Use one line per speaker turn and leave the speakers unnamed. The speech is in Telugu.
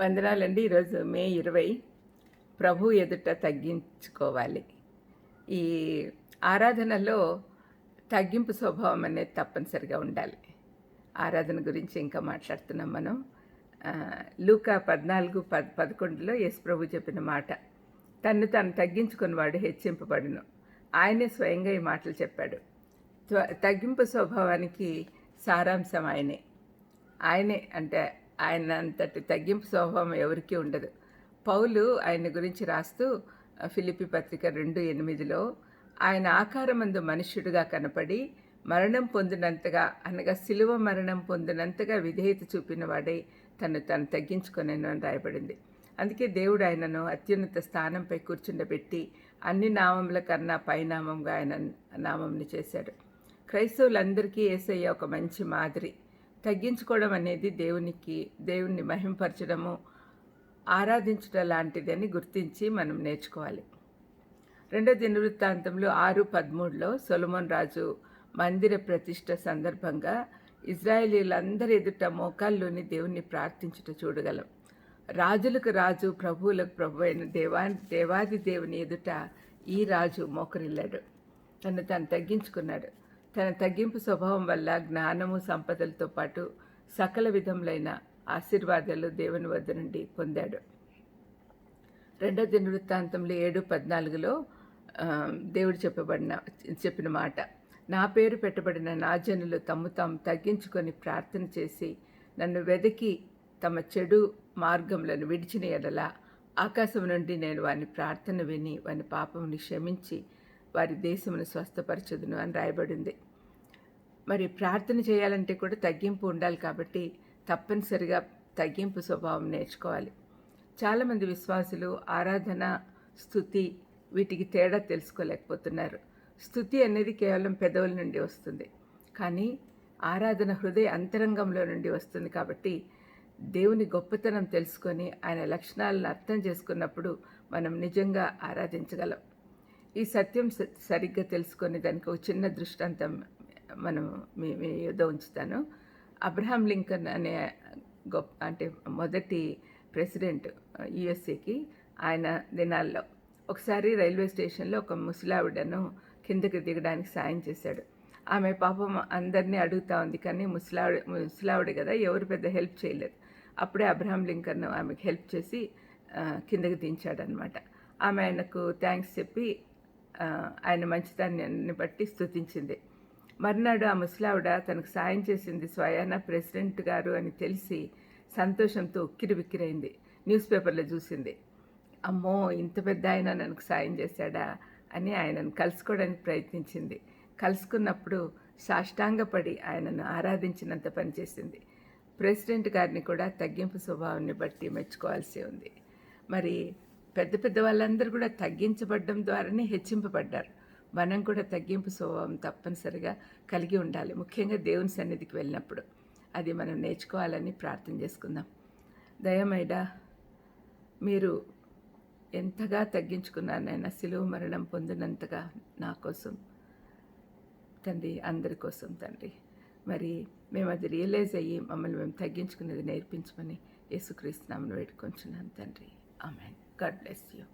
వందనాలండి. ఈరోజు మే ఇరవై. ప్రభు ఎదుట తగ్గించుకోవాలి. ఈ ఆరాధనలో తగ్గింపు స్వభావం అనేది తప్పనిసరిగా ఉండాలి. ఆరాధన గురించి ఇంకా మాట్లాడుతున్నాం మనం. లూకా పద్నాలుగు పద్ పదకొండులో యశ్ ప్రభు చెప్పిన మాట తన్ను తాను తగ్గించుకున్నవాడు హెచ్చింపబడును. ఆయనే స్వయంగా ఈ మాటలు చెప్పాడు. త్వ- తగ్గింపు స్వభావానికి సారాంశం ఆయనే. ఆయనే అంటే ఆయన అంతటి తగ్గింపు స్వభావం ఎవరికీ ఉండదు. పౌలు ఆయన గురించి రాస్తూ ఫిలిపి పత్రిక రెండు ఎనిమిదిలో ఆయన ఆకారమందు మనుష్యుడిగా కనపడి మరణం పొందినంతగా అనగా శిలువ మరణం పొందినంతగా విధేయత చూపిన వాడే తను తను తగ్గించుకొనను అని రాయబడింది. అందుకే దేవుడు ఆయనను అత్యున్నత స్థానంపై కూర్చుండబెట్టి అన్ని నామముల కన్నా పైనామంగా ఆయన నామంని చేశాడు. క్రైస్తవులందరికీ ఏసయ్య ఒక మంచి మాదిరి. తగ్గించుకోవడం అనేది దేవునికి దేవుణ్ణి మహింపరచడము ఆరాధించడం లాంటిదని గుర్తించి మనం నేర్చుకోవాలి. రెండో దినవృత్తాంతంలో ఆరు పదమూడులో సొలమోన్ రాజు మందిర ప్రతిష్ట సందర్భంగా ఇజ్రాయేలీలందరి ఎదుట మోకాల్లోని దేవుణ్ణి ప్రార్థించుట చూడగలం. రాజులకు రాజు ప్రభువులకు ప్రభు అయిన దేవా దేవాది దేవుని ఎదుట ఈ రాజు మోకరిల్లాడు. తను తను తగ్గించుకున్నాడు. తన తగ్గింపు స్వభావం వల్ల జ్ఞానము సంపదలతో పాటు సకల విధములైన ఆశీర్వాదాలు దేవుని వద్ద నుండి పొందాడు. రెండో దినవృత్తాంతంలో ఏడు పద్నాలుగులో దేవుడు చెప్పబడిన చెప్పిన మాట నా పేరు పెట్టబడిన నా జనులు తమ్ము తాము తగ్గించుకొని ప్రార్థన చేసి నన్ను వెదకి తమ చెడు మార్గములను విడిచిన ఎడల ఆకాశం నుండి నేను వారిని ప్రార్థన విని వాని పాపముని క్షమించి వారి దేశమును స్వస్థపరచుదును అని రాయబడింది. మరి ప్రార్థన చేయాలంటే కూడా తగ్గింపు ఉండాలి కాబట్టి తప్పనిసరిగా తగ్గింపు స్వభావం నేర్చుకోవాలి. చాలామంది విశ్వాసులు ఆరాధన స్థుతి వీటికి తేడా తెలుసుకోలేకపోతున్నారు. స్థుతి అనేది కేవలం పెదవుల నుండి వస్తుంది. కానీ ఆరాధన హృదయ అంతరంగంలో నుండి వస్తుంది కాబట్టి దేవుని గొప్పతనం తెలుసుకొని ఆయన లక్షణాలను అర్థం చేసుకున్నప్పుడు మనం నిజంగా ఆరాధించగలం. ఈ సత్యం సరిగ్గా తెలుసుకొని దానికి ఒక చిన్న దృష్టాంతం మనం మీ మీ యుద్ధ ఉంచుతాను. అబ్రహాం లింకన్ అనే గొప్ప అంటే మొదటి ప్రెసిడెంట్ యుఎస్ఏకి ఆయన దినాల్లో ఒకసారి రైల్వే స్టేషన్లో ఒక ముసలావిడను కిందకి దిగడానికి సాయం చేశాడు. ఆమె పాపం అందరినీ అడుగుతా ఉంది కానీ ముసలావిడ ముసలావిడ కదా ఎవరు పెద్ద హెల్ప్ చేయలేదు. అప్పుడే అబ్రహాం లింకన్ ఆమెకు హెల్ప్ చేసి కిందకి దించాడనమాట. ఆమె ఆయనకు థ్యాంక్స్ చెప్పి ఆయన మంచితనాన్ని బట్టి స్థుతించింది మర్నాడు ఆ ముసలావిడ తనకు సాయం చేసింది స్వయాన ప్రెసిడెంట్ గారు అని తెలిసి సంతోషంతో ఉక్కిరి బిక్కిరైంది న్యూస్ పేపర్లో చూసింది. అమ్మో ఇంత పెద్ద ఆయన నన్ను సాయం చేశాడా అని ఆయనను కలుసుకోవడానికి ప్రయత్నించింది. కలుసుకున్నప్పుడు సాష్టాంగపడి ఆయనను ఆరాధించినంత పనిచేసింది ప్రెసిడెంట్ గారిని కూడా తగ్గింపు స్వభావాన్ని బట్టి మెచ్చుకోవాల్సి ఉంది. మరి పెద్ద పెద్ద వాళ్ళందరూ కూడా తగ్గించబడడం ద్వారానే హెచ్చింపబడ్డారు. మనం కూడా తగ్గింపు స్వభావం తప్పనిసరిగా కలిగి ఉండాలి. ముఖ్యంగా దేవుని సన్నిధికి వెళ్ళినప్పుడు. అది మనం నేర్చుకోవాలని ప్రార్థన చేసుకుందాం. దయమైడా మీరు ఎంతగా తగ్గించుకున్నానైనా సిలువ మరణం పొందినంతగా నా కోసం తండ్రి అందరి కోసం తండ్రి. మరి మేము అది రియలైజ్ అయ్యి మమ్మల్ని మేము తగ్గించుకునేది నేర్పించమని యేసుక్రీస్తు నామను వేడుకొంచున్నాను తండ్రి. ఆమె గాడ్ బ్లెస్ యూ.